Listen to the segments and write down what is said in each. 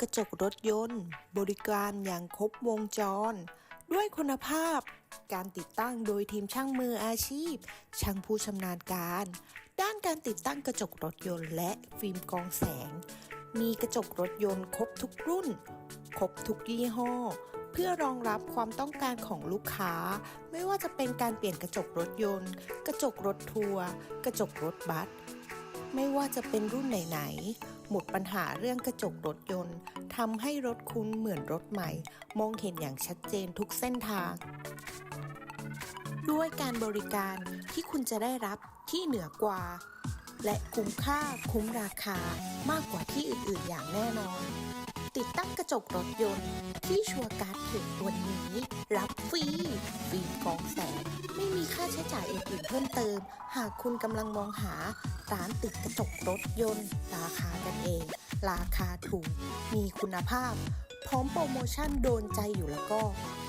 กระจกรถยนต์ บริการอย่างครบวงจร ด้วยคุณภาพ การติดตั้งโดยทีมช่างมืออาชีพ ช่างผู้ชำนาญการ ด้านการติดตั้งกระจกรถยนต์และฟิล์มกองแสง มีกระจกรถยนต์ครบทุกรุ่น ครบทุกยี่ห้อ เพื่อรองรับความต้องการของลูกค้า ไม่ว่าจะเป็นการเปลี่ยนกระจกรถยนต์ กระจกรถทัวร์กระจกรถบัสไม่ว่าจะเป็นรุ่นไหนๆ หมดปัญหาเรื่องกระจกรถยนต์ทำให้รถคุณเหมือนรถใหม่ มองเห็นอย่างชัดเจนทุกเส้นทาง ด้วยการบริการที่คุณจะได้รับที่เหนือกว่า และคุ้มค่าคุ้มราคามากกว่าที่อื่นๆอย่างแน่นอน ติดตั้งกระจกรถยนต์ที่ชัวร์การ์ดถึงวันนี้ รับฟรีฟิล์มกองแสงไม่มีค่า ใช้จ่ายอื่นๆเพิ่มเติม หากคุณกำลังมองหาร้านติดกระจกรถยนต์ ราคากันเอง ราคาถูก มีคุณภาพ พร้อมโปรโมชั่นโดนใจอยู่แล้วก็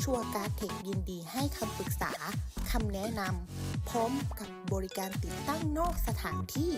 ชัวร์การ์เทคยินดีให้คำปรึกษาคำแนะนำพร้อมกับบริการติดตั้งนอกสถานที่